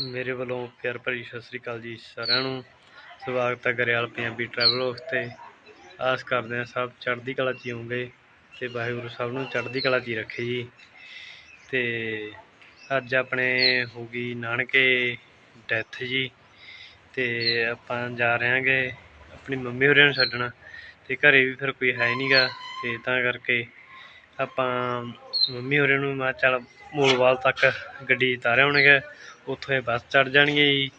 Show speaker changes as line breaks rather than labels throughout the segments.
ਮੇਰੇ ਵੱਲੋਂ ਪਿਆਰ ਭਰੀ ਸਤਿ ਸ੍ਰੀ ਅਕਾਲ ਜੀ ਸਾਰਿਆਂ ਨੂੰ। ਸਵਾਗਤ ਹੈ ਗਰੇਵਾਲ ਪੰਜਾਬੀ ਟਰੈਵਲ ਹਾਊਸ ਤੇ। ਆਸ ਕਰਦੇ ਹਾਂ ਸਭ ਚੜ੍ਹਦੀ ਕਲਾ 'ਚ ਹੀ ਹੋਵੋਗੇ ਤੇ ਵਾਹਿਗੁਰੂ ਸਭ ਨੂੰ ਚੜ੍ਹਦੀ ਕਲਾ 'ਚ ਹੀ ਰੱਖੇ ਜੀ। ਤੇ ਅੱਜ ਆਪਣੇ ਹੋ ਗਈ ਨਾਨਕੇ ਡੈਥ ਜੀ। ਤੇ ਆਪਾਂ ਜਾ ਰਹੇ ਹਾਂਗੇ ਆਪਣੀ ਮੰਮੀ ਹੋਰਾਂ ਨੂੰ ਛੱਡਣ। ਤੇ ਘਰੇ ਵੀ ਫਿਰ ਕੋਈ ਹੈ ਨਹੀਂਗਾ ਤੇ ਤਾਂ ਕਰਕੇ ਆਪਾਂ ਮੰਮੀ ਹੋਰਾਂ ਨੂੰ ਮੈਂ ਚੱਲ ਮੂਲਵਾਲ ਤੱਕ ਗੱਡੀ ਤਾਰਿਆ ਹੋਣਗੇ। ਉੱਥੋਂ ਇਹ ਬੱਸ ਚੜ ਜਾਣਗੇ ਜੀ।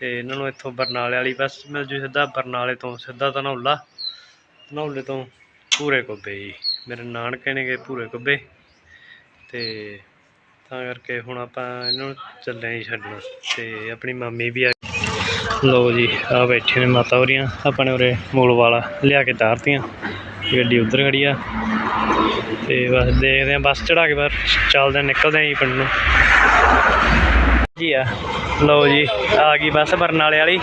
ਤੇ ਇਹਨਾਂ ਨੂੰ ਇੱਥੋਂ ਬਰਨਾਲੇ ਵਾਲੀ ਬੱਸ ਮਿਲ ਜੂ ਸਿੱਧਾ, ਬਰਨਾਲੇ ਤੋਂ ਸਿੱਧਾ ਧਨੌਲਾ। ਧਨੌਲੇ ਤੋਂ ਪੂਰੇ ਕੁੱਬੇ ਜੀ। ਮੇਰੇ ਨਾਨਕੇ ਨੇਗੇ ਪੂਰੇ ਕੁੱਬੇ। ਤੇ ਤਾਂ ਕਰਕੇ ਹੁਣ ਆਪਾਂ ਇਹਨਾਂ ਨੂੰ ਚੱਲੇ ਜੀ ਛੱਡਣਾ। ਤੇ ਆਪਣੀ ਮਾਮੀ ਵੀ ਆ ਲੋ ਜੀ ਆ ਬੈਠੇ ਨੇ ਮਾਤਾ ਹੋਰੀਆਂ। ਆਪਣੇ ਉਰੇ ਮੂਲ ਵਾਲਾ ਲਿਆ ਕੇ ਤਾਰਤੀਆਂ। ਗੱਡੀ ਉਧਰ ਖੜੀ ਆ। ਤੇ ਬਸ ਦੇਖਦੇ ਆ, ਬੱਸ ਚੜਾ ਕੇ ਬਾਹਰ। ਚੱਲਦੇ ਨਿਕਲਦੇ ਆ ਜੀ ਪਿੰਡ ਨੂੰ। ਜੀ ਆ ਲਓ ਜੀ ਆ ਗਈ ਬੱਸ ਬਰਨਾਲੇ ਵਾਲੀ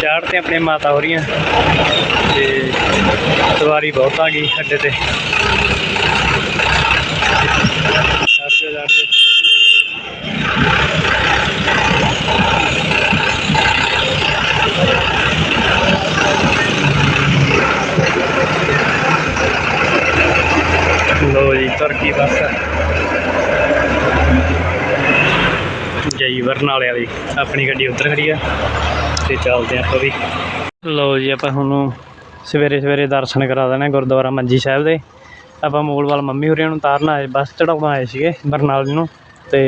ਚਾੜਤੇ ਆਪਣੇ ਮਾਤਾ ਹੋ ਰਹੀਆਂ ਤੇ ਸਵਾਰੀ ਬਹੁਤ ਆ ਗਈ ਅੱਡੇ ਤੇ ਚੜ੍ਹਦੇ ਚੜ੍ਹਦੇ ਲਓ ਜੀ ਤੁਰਕੀ ਬੱਸ ਜਈ ਬਰਨਾਲੇ ਵਾਲੀ ਆਪਣੀ ਗੱਡੀ ਉੱਧਰ ਖੜੀ ਆ। ਤੇ ਚੱਲਦੇ ਆਪਾਂ ਵੀ। ਲਓ ਜੀ, ਆਪਾਂ ਤੁਹਾਨੂੰ ਸਵੇਰੇ ਸਵੇਰੇ ਦਰਸ਼ਨ ਕਰਾ ਦੇਣੇ ਗੁਰਦੁਆਰਾ ਮੰਜੀ ਸਾਹਿਬ ਦੇ। ਆਪਾਂ ਮੂਲਵਾਲ ਮੰਮੀ ਹੋਰੀਆਂ ਨੂੰ ਤਾਰਨ ਆਏ, ਬੱਸ ਚੜਾਉਣ ਆਏ ਸੀਗੇ, ਬਰਨਾਲੇ ਨੂੰ। ਤੇ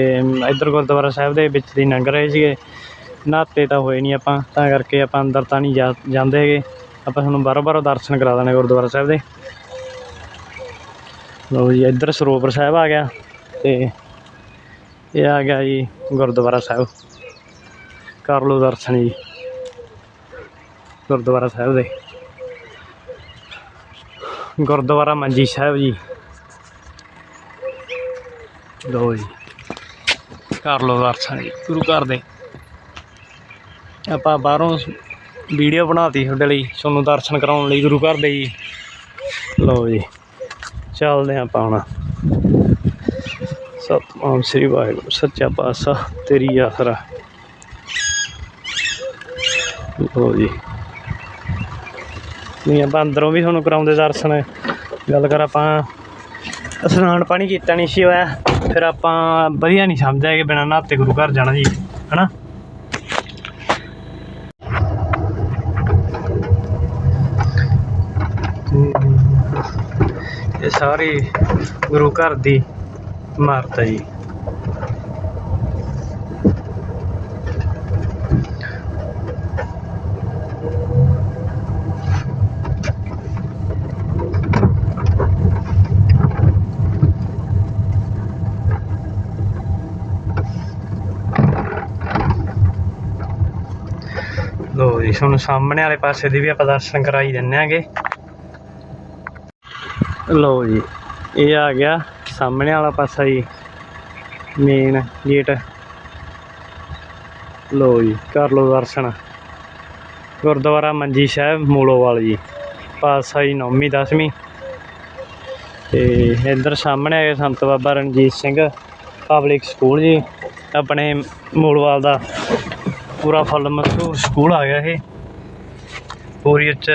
ਇੱਧਰ ਗੁਰਦੁਆਰਾ ਸਾਹਿਬ ਦੇ ਵਿੱਚ ਦੀ ਲੰਘ ਰਹੇ ਸੀਗੇ। ਨਹਾਤੇ ਤਾਂ ਹੋਏ ਨਹੀਂ ਆਪਾਂ, ਤਾਂ ਕਰਕੇ ਆਪਾਂ ਅੰਦਰ ਤਾਂ ਨਹੀਂ ਜਾ ਜਾਂਦੇ ਹੈਗੇ। ਆਪਾਂ ਤੁਹਾਨੂੰ ਬਾਰੋ ਬਾਰੋ ਦਰਸ਼ਨ ਕਰਾ ਦੇਣੇ ਗੁਰਦੁਆਰਾ ਸਾਹਿਬ ਦੇ। ਲਓ ਜੀ, ਇੱਧਰ ਸਰੋਵਰ ਸਾਹਿਬ ਆ ਗਿਆ। ਤੇ ਇਹ ਆ ਗਿਆ ਜੀ ਗੁਰਦੁਆਰਾ ਸਾਹਿਬ। ਕਰ ਲਓ ਦਰਸ਼ਨ ਜੀ। ਗੁਰਦੁਆਰਾ ਸਾਹਿਬ ਦੇ। ਗੁਰਦੁਆਰਾ ਮੰਜੀ ਸਾਹਿਬ ਜੀ। ਲਓ ਜੀ। ਕਰ ਲਓ ਦਰਸ਼ਨ ਜੀ ਗੁਰੂ ਘਰ ਦੇ ਆਪਾਂ ਬਾਹਰੋਂ ਵੀਡੀਓ ਬਣਾਤੀ ਤੁਹਾਡੇ ਲਈ, ਤੁਹਾਨੂੰ ਦਰਸ਼ਨ ਕਰਾਉਣ ਲਈ ਗੁਰੂ ਘਰ ਦੇ ਜੀ। ਲਓ ਜੀ। ਚੱਲਦੇ ਹਾਂ ਆਪਾਂ ਹੁਣ। ਸਤਨਾਮ ਸ੍ਰੀ ਵਾਹਿਗੁਰੂ, ਸੱਚਾ ਪਾਤਸ਼ਾਹ, ਤੇਰੀ ਆਸਰਾ ਲੋ ਜੀ। ਨਹੀਂ, ਆਪਾਂ ਅੰਦਰੋਂ ਵੀ ਤੁਹਾਨੂੰ ਕਰਾਉਂਦੇ ਦਰਸ਼ਨ। ਗੱਲ ਕਰ ਆਪਾਂ, ਇਸ਼ਨਾਨ ਪਾਣੀ ਕੀਤਾ ਨਹੀਂ ਸੀ ਹੋਇਆ। ਫਿਰ ਆਪਾਂ ਵਧੀਆ ਨਹੀਂ ਸਮਝਿਆ ਕਿ ਬਿਨਾਂ ਨਹਾਤੇ ਗੁਰੂ ਘਰ ਜਾਣਾ ਜੀ, ਹਨਾ? ਇਹ ਸਾਰੀ ਗੁਰੂ ਘਰ ਦੀ ਇਮਾਰਤ ਹੈ ਜੀ ਲੋ ਜੀ ਤੁਹਾਨੂੰ ਸਾਹਮਣੇ ਵਾਲੇ ਪਾਸੇ ਦੀ ਵੀ ਆਪਾਂ ਦਰਸ਼ਨ ਕਰਾਈ ਦਿੰਨੇ ਆਂਗੇ ਲਓ ਜੀ ਇਹ ਆ ਗਿਆ ਸਾਹਮਣੇ ਵਾਲਾ ਪਾਸਾ ਜੀ ਮੇਨ ਗੇਟ ਲਓ ਜੀ, ਕਰ ਲਓ ਦਰਸ਼ਨ। ਗੁਰਦੁਆਰਾ ਮੰਜੀ ਸਾਹਿਬ, ਮੂਲੋਵਾਲ ਜੀ। ਪਾਸਾ ਜੀ ਨੌਵੀਂ, ਦਸਵੀਂ। ਤੇ ਇੱਧਰ ਸਾਹਮਣੇ ਆ ਸੰਤ ਬਾਬਾ ਰਣਜੀਤ ਸਿੰਘ ਪਬਲਿਕ ਸਕੂਲ ਜੀ। ਆਪਣੇ ਮੂਲਵਾਲ ਦਾ ਪੂਰਾ ਫੁੱਲ ਮਸ਼ਹੂਰ ਸਕੂਲ ਆ ਗਿਆ ਇਹ। ਪੂਰੀ ਉੱਚ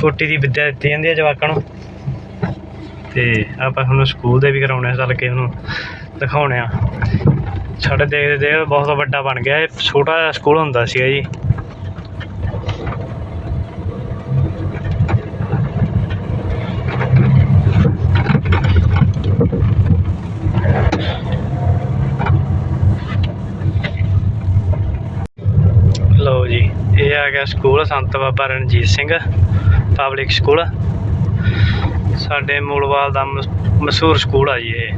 ਕੋਟੀ ਦੀ ਵਿੱਦਿਆ ਦਿੱਤੀ ਜਾਂਦੀ ਹੈ ਜਵਾਕਾਂ ਨੂੰ। ਤੇ ਆਪਾਂ ਤੁਹਾਨੂੰ ਸਕੂਲ ਦੇ ਵੀ ਕਰਾਉਣੇ ਆ, ਚੱਲ ਕੇ ਉਹਨੂੰ ਦਿਖਾਉਣੇ ਆ। ਸਾਡੇ ਦੇਖਦੇ ਦੇ ਬਹੁਤ ਵੱਡਾ ਬਣ ਗਿਆ ਇਹ, ਛੋਟਾ ਜਿਹਾ ਸਕੂਲ ਹੁੰਦਾ ਸੀਗਾ ਜੀ। ਲਓ ਜੀ, ਇਹ ਆ ਗਿਆ school Sant Baba Ranjit Singh public school ਸਾਡੇ ਮੂਲਵਾਲ ਦਾ ਮਸ- ਮਸ਼ਹੂਰ ਸਕੂਲ ਆ ਜੀ ਇਹ।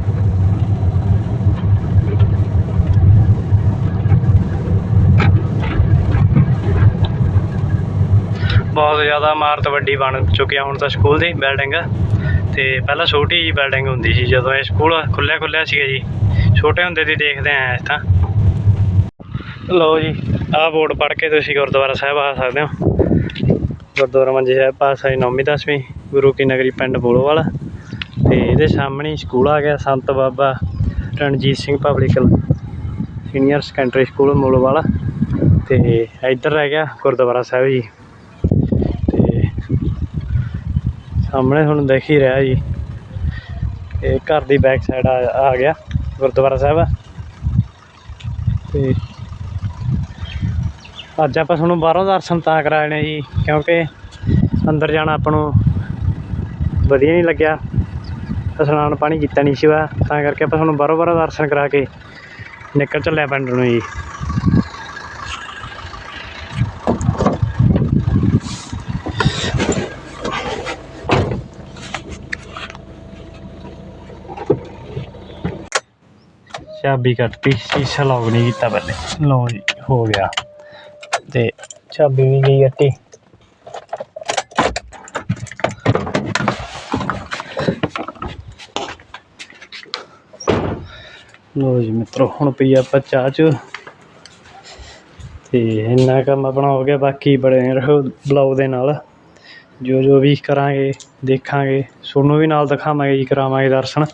ਬਹੁਤ ਜ਼ਿਆਦਾ ਇਮਾਰਤ ਵੱਡੀ ਬਣ ਚੁੱਕੀ ਆ ਹੁਣ ਤਾਂ ਸਕੂਲ ਦੀ ਬਿਲਡਿੰਗ। ਤੇ ਪਹਿਲਾਂ ਛੋਟੀ ਜੀ ਬਿਲਡਿੰਗ ਹੁੰਦੀ ਸੀ ਜਦੋਂ ਇਹ ਸਕੂਲ ਖੁੱਲਿਆ ਖੁੱਲਿਆ ਸੀਗਾ ਜੀ। ਛੋਟੇ ਹੁੰਦੇ ਦੀ ਦੇਖਦੇ ਆਏ ਇਸ ਤਾਂ ਲਓ ਜੀ, ਆਹ ਬੋਰਡ ਪੜ੍ਹ ਕੇ ਤੁਸੀਂ ਗੁਰਦੁਆਰਾ ਸਾਹਿਬ ਆ ਸਕਦੇ ਹੋ। ਗੁਰਦੁਆਰਾ ਮੰਜੀ ਸਾਹਿਬ, ਪਾਤਸ਼ਾਹੀ ਨੌਵੀਂ, ਦਸਵੀਂ। ਗੁਰੂ ਕੀ ਨਗਰੀ ਪਿੰਡ ਬੋਲੋਵਾਲ। ਤੇ ਇਹਦੇ ਸਾਹਮਣੇ ਸਕੂਲ ਆ ਗਿਆ, Sant Baba Ranjit Singh public senior secondary school Mulowal. ਤੇ ਇੱਧਰ ਰਹਿ ਗਿਆ ਗੁਰਦੁਆਰਾ ਸਾਹਿਬ ਜੀ। ਤੇ ਸਾਹਮਣੇ ਤੁਹਾਨੂੰ ਦੇਖ ਹੀ ਰਿਹਾ ਜੀ। ਇਹ ਘਰ ਦੀ ਬੈਕ ਸਾਈਡ ਆ ਆ ਗਿਆ ਗੁਰਦੁਆਰਾ ਸਾਹਿਬ। ਤੇ ਅੱਜ ਆਪਾਂ ਤੁਹਾਨੂੰ ਬਾਹਰੋਂ ਦਰਸ਼ਨ ਤਾਂ ਕਰਾਏ ਨੇ ਜੀ, ਕਿਉਂਕਿ ਅੰਦਰ ਜਾਣਾ ਆਪਾਂ ਨੂੰ ਵਧੀਆ ਨਹੀਂ ਲੱਗਿਆ। ਇਸ਼ਨਾਨ ਪਾਣੀ ਕੀਤਾ ਨਹੀਂ ਸੀਗਾ, ਤਾਂ ਕਰਕੇ ਆਪਾਂ ਤੁਹਾਨੂੰ ਬਾਹਰੋਂ ਬਾਹਰੋਂ ਦਰਸ਼ਨ ਕਰਾ ਕੇ ਨਿਕਲ ਚੱਲਿਆ ਪਿੰਡ ਨੂੰ ਜੀ। ਚਾਬੀ ਕੱਟਤੀ, ਸ਼ੀਸ਼ਾ ਲੌਕ ਨਹੀਂ ਕੀਤਾ ਪਹਿਲੇ। ਲਓ ਜੀ, ਹੋ ਗਿਆ। ਤੇ ਚਾਬੀ ਵੀ ਗਈ ਕੱਟੀ। ਲਓ ਜੀ ਮਿੱਤਰੋ, ਹੁਣ ਪਈ ਆਪਾਂ ਚਾਹ ਚ। ਤੇ ਇੰਨਾ ਕੰਮ ਆਪਣਾ ਹੋ ਗਿਆ, ਬਾਕੀ ਬੜੇ ਰਹੋ ਬਲੌਗ ਦੇ ਨਾਲ। ਜੋ ਜੋ ਵੀ ਕਰਾਂਗੇ, ਦੇਖਾਂਗੇ। ਤੁਹਾਨੂੰ ਵੀ ਨਾਲ ਦਿਖਾਵਾਂਗੇ ਜੀ, ਕਰਾਵਾਂਗੇ ਦਰਸ਼ਨ।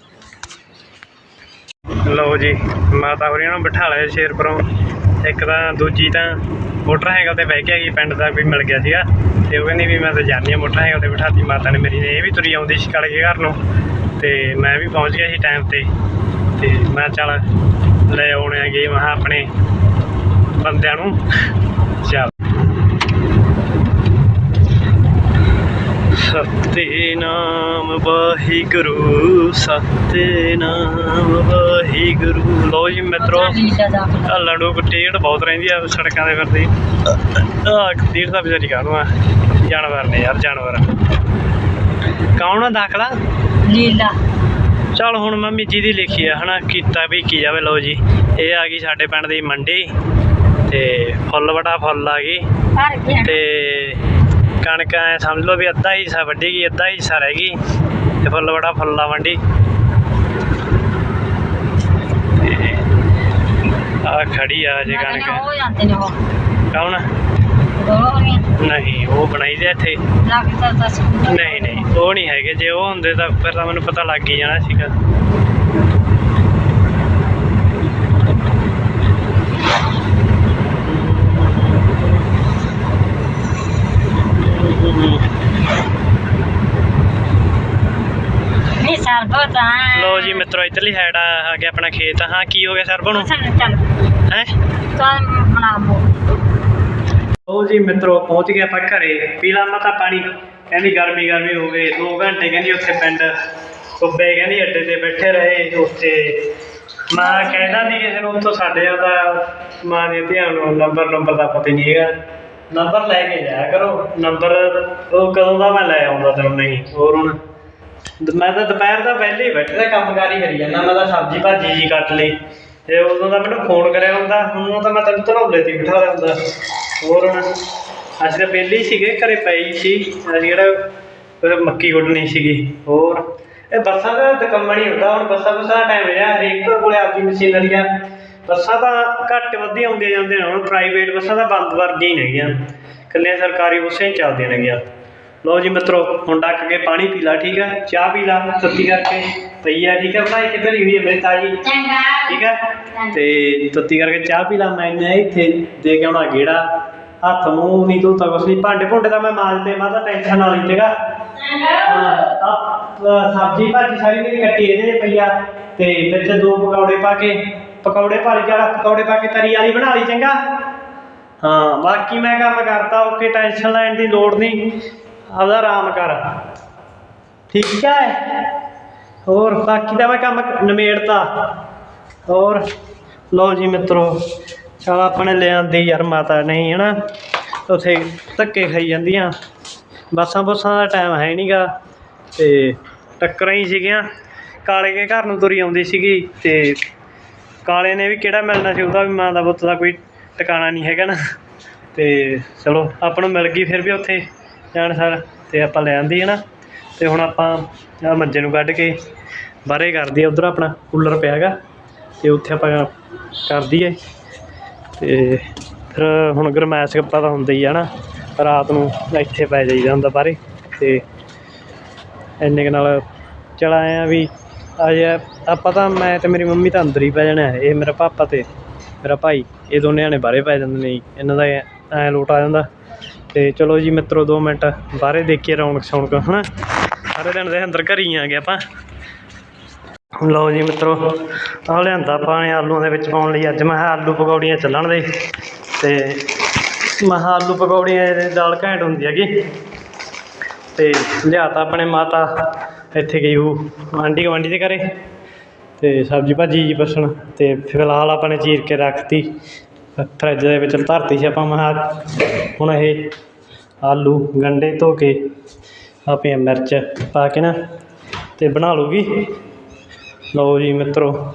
ਲਓ ਜੀ, ਮਾਤਾ ਹੋਰੀਆਂ ਨੂੰ ਬਿਠਾ ਲਿਆ ਸ਼ੇਰਪੁਰੋਂ ਇੱਕ ਤਾਂ ਦੂਜੀ ਤਾਂ ਮੋਟਰਸਾਈਕਲ ਤੇ ਬਹਿ ਕੇ ਆਈ, ਪਿੰਡ ਦਾ ਕੋਈ ਮਿਲ ਗਿਆ ਸੀਗਾ। ਤੇ ਉਹ ਕਹਿੰਦੀ ਵੀ ਮੈਂ ਤਾਂ ਜਾਂਦੀ ਹਾਂ ਮੋਟਰਸਾਈਕਲ ਤੇ ਬਿਠਾਤੀ, ਮਾਤਾ ਨੇ ਮੇਰੀ ਨੇ ਇਹ ਵੀ ਤੁਰੀ ਆਉਂਦੀ ਸੀ ਕਾਲੇ ਕੇ ਘਰ ਨੂੰ। ਤੇ ਮੈਂ ਵੀ ਪਹੁੰਚ ਗਿਆ ਸੀ ਟਾਈਮ ਤੇ। ਤੇ ਮੈਂ ਚੱਲ ਲੈ ਆਉਣੇ ਆ ਗਏ ਮਹਾ ਆਪਣੇ ਬੰਦਿਆਂ ਨੂੰ। ਚੱਲ। ਸਤਿਨਾਮ ਵਾਹਿਗੁਰੂ ਸਤਿਨਾਮ ਵਾਹਿਗੁਰੂ। ਲੋ ਜੀ ਮਿੱਤਰੋ ਆ ਲੜੋ ਟੇੜ ਬਹੁਤ ਰਹਿੰਦੀ ਆ ਸੜਕਾਂ ਦੇ ਫਿਰਦੀ। ਆ ਕਤੀਰ ਦਾ ਵਿਚਾਰੀ ਕਾਹਨੂੰ ਆ? ਜਾਨਵਰ ਨੇ ਯਾਰ ਜਾਨਵਰ। ਕੌਣ ਆ ਦਾਖਲਾ?
ਲੀਲਾ।
ਚਲ ਹੁਣ ਮੰਮੀ ਜੀ ਦੀ ਲਿਖੀ ਆ ਹਨਾ ਕੀਤਾ ਵੀ ਕੀ ਜਾਵੇ ਲਓ ਜੀ। ਇਹ ਆ ਗਈ ਸਾਡੇ ਪਿੰਡ ਦੀ ਮੰਡੀ ਤੇ ਫੁੱਲ ਬੜਾ ਫੁੱਲ ਆ ਗਈ। ਤੇ ਕਣਕ ਐ ਸਮਝ ਲਓ ਵੀ ਅੱਧਾ ਹਿੱਸਾ ਵੱਢੀ ਗਈ ਅੱਧਾ ਹਿੱਸਾ ਰਹਿ ਗਈ ਤੇ ਫੁੱਲ ਬੜਾ ਫੁੱਲਾ ਮੰਡੀ। ਆ ਖੜੀ ਆ ਜੇ
ਹੋ
ਕਣਕ।
ਜਾਂਦੇ ਨੇ ਉਹ।
ਕੌਣ? ਨਹੀਂ। ਉਹ ਬਣਾਈ ਦੇ ਇੱਥੇ। ਨਹੀਂ। ਉਹ ਨਹੀਂ ਹੈਗੇ ਜੇ ਉਹ ਹੁੰਦੇ ਤਾਂ ਫਿਰ ਤਾਂ ਮੈਨੂੰ ਪਤਾ ਲੱਗ ਹੀ ਜਾਣਾ ਸੀਗਾ।
ਨਹੀਂ ਆ
ਲੋ ਜੀ ਮਿੱਤਰੋ ਇੱਧਰਲੀ ਸਾਈਡ ਆ ਗਿਆ ਆਪਣਾ ਖੇਤ। ਹਾਂ ਕੀ ਹੋ ਗਿਆ ਸਰਬ ਨੂੰ?
ਚੱਲ
ਹੈ?
ਤਾਂ
ਲੋ ਜੀ ਮਿੱਤਰੋ ਪਹੁੰਚ ਗਏ ਆਪਾਂ ਘਰੇ। ਪੀਲਾ ਮਤਾ ਪਾਣੀ। ਕਹਿੰਦੀ ਗਰਮੀ ਗਰਮੀ ਹੋ ਗਈ। 2 ਘੰਟੇ ਕਹਿੰਦੀ ਉੱਥੇ ਪਿੰਡ। ਕੁੱਬੇ ਕਹਿੰਦੀ ਅੱਡੇ ਤੇ ਬੈਠੇ ਰਹੇ ਉੱਥੇ। ਮਾਂ ਕਹਿੰਦਾ ਨਹੀਂ ਕਿਸੇ ਨੂੰ ਉੱਥੋਂ ਸਾਡੇ ਆਉਂਦਾ ਮਾਂ ਦੇ ਧਿਆਨ ਨੂੰ ਨੰਬਰ ਨੰਬਰ ਦਾ ਪਤਾ ਨਹੀਂ ਹੈਗਾ। ਨੰਬਰ ਲੈ ਕੇ ਜਾਇਆ ਕਰੋ। ਨੰਬਰ ਉਹ ਕਦੋਂ ਦਾ ਮੈਂ ਲੈ ਆਉਂਦਾ ਤੈਨੂੰ ਨਹੀਂ, ਹੋਰ ਹੁਣ। ਮੈਂ ਤਾਂ ਦੁਪਹਿਰ ਦਾ ਪਹਿਲੇ ਹੀ ਬੈਠਾ ਤਾਂ ਕੰਮਕਾਰੀ ਕਰੀ ਜਾਂਦਾ। ਮੈਂ ਤਾਂ ਸਬਜ਼ੀ ਭਾਜੀ ਜੀ ਕੱਟ ਲਈ। ਤੇ ਉਦੋਂ ਦਾ ਮੈਨੂੰ ਫੋਨ ਕਰਿਆ ਹੁੰਦਾ। ਹੁਣ ਤਾਂ ਮੈਂ ਤੈਨੂੰ ਧਰੌਲੇ ਤੇ ਬਿਠਾ ਲਿਆ ਹੁੰਦਾ ਹੋਰ ਹੁਣ। ਅਸੀਂ ਤਾਂ ਪਹਿਲੇ ਹੀ ਸੀਗੇ ਘਰੇ ਪਈ ਸੀ। ਅਸੀਂ ਜਿਹੜਾ ਮੱਕੀ ਗੁੱਡਣੀ ਸੀਗੀ ਹੋਰ। ਇਹ ਬੱਸਾਂ ਦਾ ਤਕੰਮਾ ਨਹੀਂ ਹੁੰਦਾ ਹੁਣ ਬੱਸਾਂ ਬੱਸਾਂ ਦਾ ਟਾਈਮ ਰਿਹਾ ਹਰੇਕ ਕੋਲੇ ਆਪਦੀ ਮਸ਼ੀਨਰੀ ਆ। ਬੱਸਾਂ ਤਾਂ ਘੱਟ ਵੱਧੀ ਆਉਂਦੀਆਂ ਜਾਂਦੇ ਨੇ ਹੁਣ ਪ੍ਰਾਈਵੇਟ ਬੱਸਾਂ ਤਾਂ ਬੰਦ ਵਰਗੀਆਂ ਹੀ ਨੇਗੀਆਂ। ਇਕੱਲੀਆਂ ਸਰਕਾਰੀ ਬੱਸਾਂ ਹੀ ਚੱਲਦੀਆਂ ਨੇਗੀਆਂ। ਲਓ ਜੀ ਮਿੱਤਰੋ ਹੁਣ ਡੱਕ ਕੇ ਪਾਣੀ ਪੀ ਲਾ ਠੀਕ ਹੈ ਚਾਹ ਪੀ ਲਾ ਤੱਤੀ ਕਰਕੇ। ਪਈ ਆ ਠੀਕ ਹੈ ਬਣਾਈ ਕਿੱਧਰ ਹੋਈ ਹੈ ਮੇਰੀ ਤਾਜੀ?
ਚੰਗਾ।
ਠੀਕ ਹੈ ਤੇ ਤੱਤੀ ਕਰਕੇ ਚਾਹ ਪੀ ਲਾ ਮੈਂ ਇੱਥੇ ਦੇ ਕੇ ਆਉਣਾ ਗੇੜਾ। ਹੱਥ, ਮੂੰਹ ਨਹੀਂ ਧੋਤਾ ਕੁਛ ਨਹੀਂ ਭਾਂਡੇ ਭੁੰਡੇ ਤਾਂ ਮੈਂ ਮਾਂਜ ਮੈਂ ਤਾਂ ਟੈਨਸ਼ਨ ਨਾਲ ਹੀ ਸਬਜ਼ੀ ਭਾਜੀ ਸਾਰੀ ਮੇਰੀ ਕੱਟੀ ਇਹਦੇ 'ਚ ਪਈ ਤੇ ਵਿੱਚ ਦੋ ਪਕੌੜੇ ਪਾ ਕੇ, ਪਕੌੜੇ ਪਾ ਲਈ ਪਕੌੜੇ ਪਾ ਕੇ ਤਰੀ ਵਾਲੀ ਬਣਾ ਲਈ, ਚੰਗਾ? ਹਾਂ, ਬਾਕੀ ਮੈਂ ਕੰਮ ਕਰਤਾ ਓਕੇ ਟੈਨਸ਼ਨ ਲੈਣ ਦੀ ਲੋੜ ਨਹੀਂ ਆਪਦਾ ਆਰਾਮ ਕਰ। ਠੀਕ ਹੈ ਹੋਰ, ਬਾਕੀ ਦਾ ਮੈਂ ਕੰਮ ਨਿਮੇੜਤਾ। ਹੋਰ, ਲਓ ਜੀ ਮਿੱਤਰੋ ਚਲ ਆਪਣੇ ਲੈ ਯਾਰ ਮਾਤਾ ਨਹੀਂ, ਹਨਾ? ਉੱਥੇ ਧੱਕੇ ਖਾਈ ਜਾਂਦੀਆਂ। ਬੱਸਾਂ ਬੁੱਸਾਂ ਦਾ ਟਾਈਮ ਹੈ ਨਹੀਂਗਾ ਤੇ ਟੱਕਰਾਂ ਹੀ ਸੀਗੀਆਂ। ਕਾਲੇ ਕੇ ਘਰ ਨੂੰ ਤੁਰੀ ਆਉਂਦੀ ਸੀਗੀ ਤੇ ਕਾਲੇ ਨੇ ਵੀ ਕਿਹੜਾ ਮਿਲਣਾ ਸੀ ਉਹਦਾ ਵੀ ਮਾਂ ਦਾ ਪੁੱਤ ਦਾ ਕੋਈ ਟਿਕਾਣਾ ਨਹੀਂ ਹੈਗਾ ਨਾ। ਤੇ ਚਲੋ, ਆਪਾਂ ਨੂੰ ਮਿਲ ਗਈ ਫਿਰ ਵੀ ਉੱਥੇ ਜਾਣ ਸਰ ਤੇ ਆਪਾਂ ਲੈ ਆਂਦੀ ਹੈ ਨਾ ਤੇ ਹੁਣ ਆਪਾਂ ਆ ਮੰਜੇ ਨੂੰ ਕੱਢ ਕੇ ਬਾਹਰੇ ਕਰਦੀ ਆ ਉਧਰ ਆਪਣਾ ਕੂਲਰ ਪਿਆ ਹੈਗਾ। ਤੇ ਉੱਥੇ ਆਪਾਂ ਕਰ ਦਈਏ। ਤੇ ਫਿਰ ਹੁਣ ਗਰਮੈਸ਼ ਕੱਪੜਾ ਤਾਂ ਹੁੰਦਾ ਹੀ ਆ ਨਾ, ਰਾਤ ਨੂੰ ਇੱਥੇ ਪੈ ਜਾਈਦਾ ਹੁੰਦਾ ਬਾਹਰੇ ਤੇ ਇੰਨੇ ਕੁ ਨਾਲ ਚਲ ਆਏ ਆ ਵੀ ਅਜੇ ਆਪਾਂ ਤਾਂ ਮੈਂ ਤੇ ਮੇਰੀ ਮੰਮੀ ਤਾਂ ਅੰਦਰ ਹੀ ਪੈ ਜਾਣਾ, ਇਹ ਮੇਰਾ ਪਾਪਾ ਤੇ ਮੇਰਾ ਭਾਈ, ਇਹ ਦੋਨੇ ਜਾਣੇ ਬਾਹਰੇ ਪੈ ਜਾਂਦੇ ਨੇ ਜੀ, ਇਹਨਾਂ ਦਾ ਐ ਲੋਟ ਆ ਜਾਂਦਾ ਤੇ ਚਲੋ ਜੀ ਮਿੱਤਰੋ 2 ਮਿੰਟ ਬਾਹਰੇ ਦੇਖੀਏ ਰੌਣਕ ਸ਼ੌਣਕ ਹਨਾ? ਸਾਰੇ ਦਿਨ ਦੇ ਅੰਦਰ ਘਰ ਹੀ ਆ ਗਏ ਆਪਾਂ। ਲਓ ਜੀ ਮਿੱਤਰੋ, ਆਹ ਲਿਆਂਦਾ ਆਪਾਂ ਨੇ ਆਲੂਆਂ ਦੇ ਵਿੱਚ ਪਾਉਣ ਲਈ। ਅੱਜ ਮੈਂ ਕਿਹਾ ਆਲੂ ਪਕੌੜੀਆਂ ਚੱਲਣ ਦੇ। ਤੇ ਮੈਂ ਕਿਹਾ ਆਲੂ ਪਕੌੜੀਆਂ ਦੇ ਦਾਲ ਘੈਂਟ ਹੁੰਦੀ ਹੈਗੀ। ਤੇ ਲਿਆਤਾ ਆਪਣੇ ਮਾਤਾ, ਇੱਥੇ ਗਈ ਉਹ ਆਂਢੀ ਗੁਆਂਢੀ ਦੇ ਘਰੇ। ਤੇ ਸਬਜ਼ੀ ਭਾਜੀ ਜੀ ਬਸਣ ਤੇ ਫਿਲਹਾਲ ਆਪਾਂ ਨੇ ਚੀਰ ਕੇ ਰੱਖਤੀ। ਫਰਿੱਜ ਦੇ ਵਿੱਚ ਧਰਤੀ ਸੀ ਆਪਾਂ, ਮੈਂ ਕਿਹਾ ਹੁਣ ਇਹ ਆਲੂ ਗੰਡੇ ਧੋ ਕੇ ਆਪੇ ਮਿਰਚ ਪਾ ਕੇ ਨਾ ਤੇ ਬਣਾ ਲੂਗੀ ਲਓ ਜੀ ਮਿੱਤਰੋ।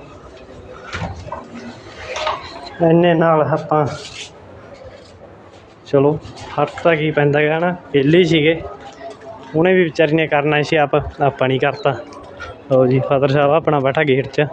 ਇੰਨੇ ਨਾਲ ਆਪਾਂ ਚਲੋ, ਹੱਥ ਤਾਂ ਕੀ ਪੈਂਦਾ ਹੈ ਨਾ, ਵਿਹਲੇ ਸੀਗੇ। ਉਹਨੇ ਵੀ ਵਿਚਾਰੀ ਨੇ ਕਰਨਾ ਸੀ ਆਪ, ਆਪਾਂ ਨਹੀਂ ਕਰਤਾ। ਲਓ ਜੀ, ਫਾਦਰ ਸਾਹਿਬ ਆਪਣਾ ਬੈਠਾ ਗੇਟ 'ਚ।